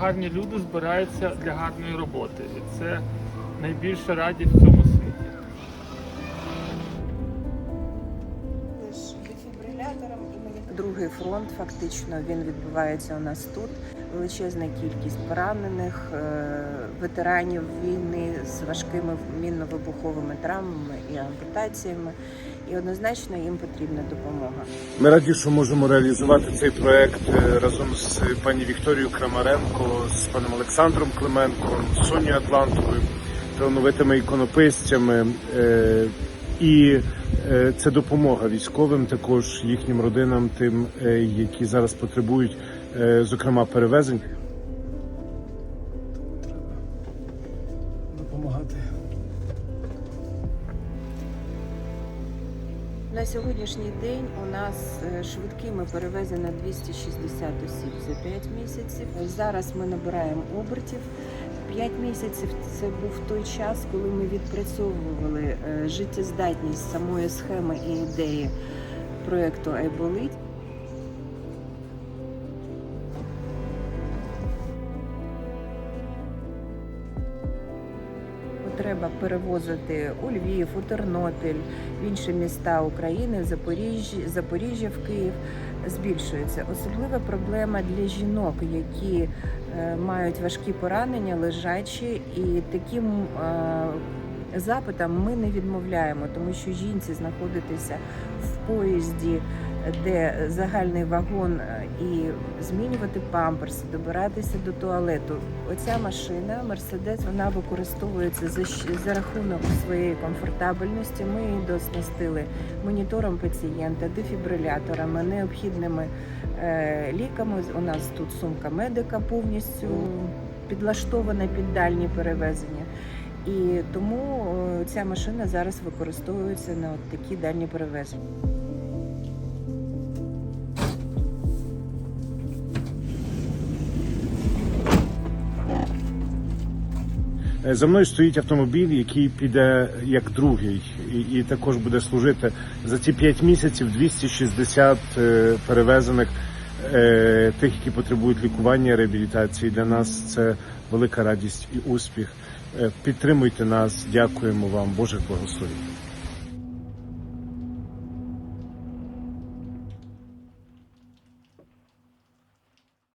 гарні люди збираються для гарної роботи. І це найбільша радість в цьому світі. Другий фронт фактично він відбувається у нас тут. Величезна кількість поранених, е, ветеранів війни з важкими мінно-вибуховими травмами і ампутаціями. І однозначно їм потрібна допомога. Ми раді, що можемо реалізувати цей проект е, разом з пані Вікторією Крамаренко, з паном Олександром Клименко, з Сонією Атлантовою, талановитими іконописцями. Е, І е, це допомога військовим, також їхнім родинам, тим, які зараз потребують, зокрема, перевезень. допомагати. На сьогоднішній день у нас е, швидкими перевезено 260 осіб за 5 місяців. Зараз ми набираємо обертів. 5 місяців це був той час, коли ми відпрацьовували е, життєздатність самої схеми і ідеї проєкту Айболить. Треба перевозити у Львів, у Тернопіль, в інші міста України, в Запоріжжя, Запоріжжя в Київ збільшується. Особлива проблема для жінок, які е, мають важкі поранення, лежачі, і таким е, запитам ми не відмовляємо, тому що жінці знаходитися в поїзді, де загальний вагон е, і змінювати памперси, добиратися до туалету. Оця машина Мерседес вона використовується за, за рахунок своєї комфортабельності. Ми її доснастили монітором пацієнта, дефібриляторами, необхідними е, ліками. У нас тут сумка медика повністю підлаштована під дальні перевезення. І тому е, ця машина зараз використовується на от такі дальні перевезення. За мною стоїть автомобіль, який піде як другий, і, і також буде служити за ці 5 місяців 260 е, перевезених е, тих, які потребують лікування, реабілітації. Для нас це велика радість і успіх. Е, Підтримуйте нас, дякуємо вам, Божих благословень.